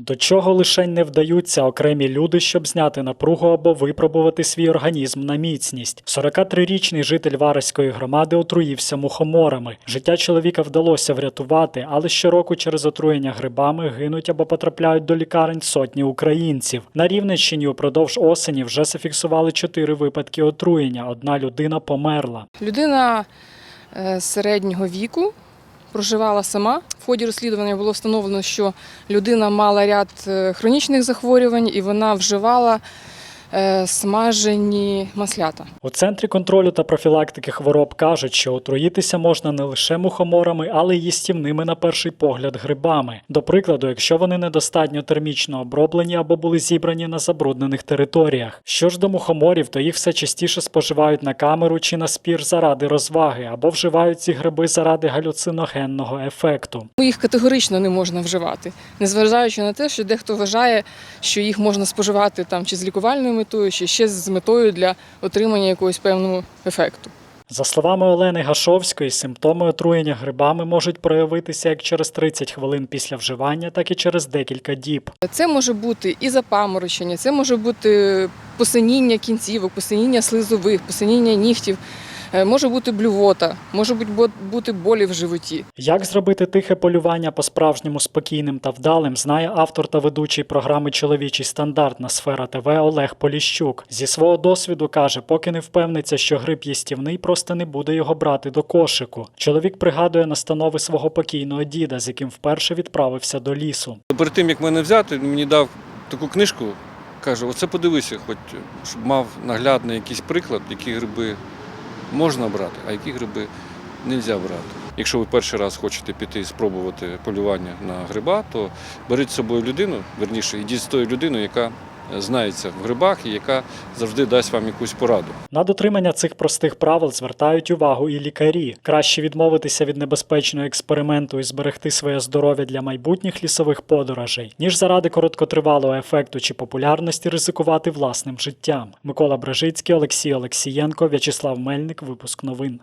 До чого лишень не вдаються окремі люди, щоб зняти напругу або випробувати свій організм на міцність. 43-річний житель Вараської громади отруївся мухоморами. Життя чоловіка вдалося врятувати, але щороку через отруєння грибами гинуть або потрапляють до лікарень сотні українців. На Рівненщині упродовж осені вже зафіксували чотири випадки отруєння. Одна людина померла. Людина е, середнього віку проживала сама. В ході розслідування було встановлено, що людина мала ряд е, хронічних захворювань і вона вживала смажені маслята. У центрі контролю та профілактики хвороб кажуть, що отруїтися можна не лише мухоморами, але й їстівними на перший погляд грибами. До прикладу, якщо вони недостатньо термічно оброблені або були зібрані на забруднених територіях. Що ж до мухоморів, то їх все частіше споживають на камеру чи на спір заради розваги, або вживають ці гриби заради галюциногенного ефекту. Їх категорично не можна вживати, незважаючи на те, що дехто вважає, що їх можна споживати там чи з лікувальною метою, чи ще з метою для отримання якогось певного ефекту. За словами Олени Гашовської, симптоми отруєння грибами можуть проявитися як через 30 хвилин після вживання, так і через декілька діб. Це може бути і запаморочення, це може бути посиніння кінцівок, посиніння слизових, посиніння нігтів, може бути блювота, може бути бо- бути болі в животі. Як зробити тихе полювання по-справжньому спокійним та вдалим, знає автор та ведучий програми Чоловічий стандарт на сфера ТВ Олег Поліщук. Зі свого досвіду каже, поки не впевниться, що гриб їстівний, просто не буде його брати до кошику. Чоловік пригадує настанови свого покійного діда, з яким вперше відправився до лісу. Перед тим, як мене взяти, мені дав таку книжку, каже, оце подивися, хоч щоб мав наглядний якийсь приклад, які гриби можна брати, а які гриби не можна брати. Якщо ви перший раз хочете піти і спробувати полювання на гриба, то беріть з собою людину, верніше, ідіть з тою людиною, яка знається в грибах і яка завжди дасть вам якусь пораду. На дотримання цих простих правил звертають увагу і лікарі. Краще відмовитися від небезпечного експерименту і зберегти своє здоров'я для майбутніх лісових подорожей, ніж заради короткотривалого ефекту чи популярності ризикувати власним життям. Микола Брежицький, Олексій Олексієнко, В'ячеслав Мельник. Випуск новин.